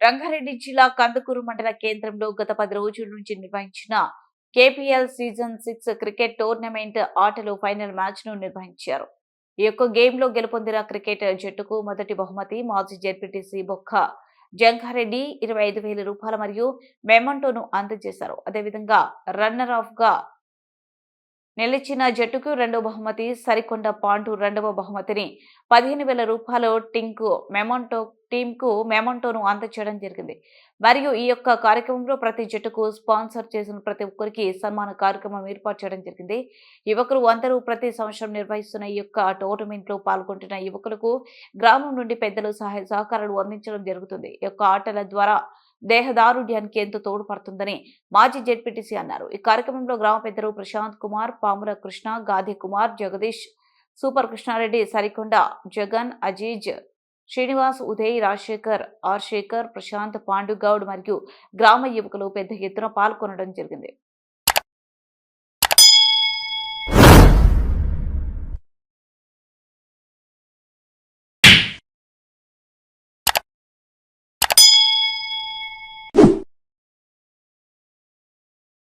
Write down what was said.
రంగారెడ్డి జిల్లా కందుకూరు మండల కేంద్రంలో గత పది రోజుల నుంచి నిర్వహించిన KPL season six cricket tournament ఆటలు ఫైనల్ మ్యాచ్ను నిర్వహించారు. ఈ యొక్క గేమ్లో గెలుపొందిన క్రికెట్ జట్టుకు మొదటి బహుమతి మాజీ జెడ్పీటీసీ బొక్క జంకారెడ్డి ఇరవై ఐదు వేల రూపాయలు మరియు మెమంటోను అందజేశారు. అదేవిధంగా రన్నర్ ఆఫ్గా నిలిచిన జట్టుకు రెండవ బహుమతి సరికొండ పాండు రెండవ బహుమతిని పదిహేను వేల రూపాయలు టింకు మెమంటో టీంకు మెమంటోను అందచేయడం జరిగింది. మరియు ఈ యొక్క కార్యక్రమంలో ప్రతి జట్టుకు స్పాన్సర్ చేసిన ప్రతి ఒక్కరికి సన్మాన కార్యక్రమం ఏర్పాటు చేయడం జరిగింది. యువకులు అందరూ ప్రతి సంవత్సరం నిర్వహిస్తున్న ఈ యొక్క టోర్నమెంట్లో పాల్గొంటున్న యువకులకు గ్రామం నుండి పెద్దలు సహాయ సహకారాలు అందించడం జరుగుతుంది. ఈ యొక్క ఆటల ద్వారా దేహదారుఢ్యానికి ఎంతో తోడ్పడుతుందని మాజీ జెడ్పీటీసీ అన్నారు. ఈ కార్యక్రమంలో గ్రామ పెద్దలు ప్రశాంత్ కుమార్ పాముల కృష్ణ గాధి కుమార్ జగదీష్ సూపర్ కృష్ణారెడ్డి సరికొండ జగన్ అజీజ్ శ్రీనివాస్ ఉదయ్ రాజశేఖర్ ఆర్ శేఖర్ ప్రశాంత్ పాండుగౌడ్ మరియు గ్రామ యువకులు పెద్ద ఎత్తున పాల్గొనడం జరిగింది.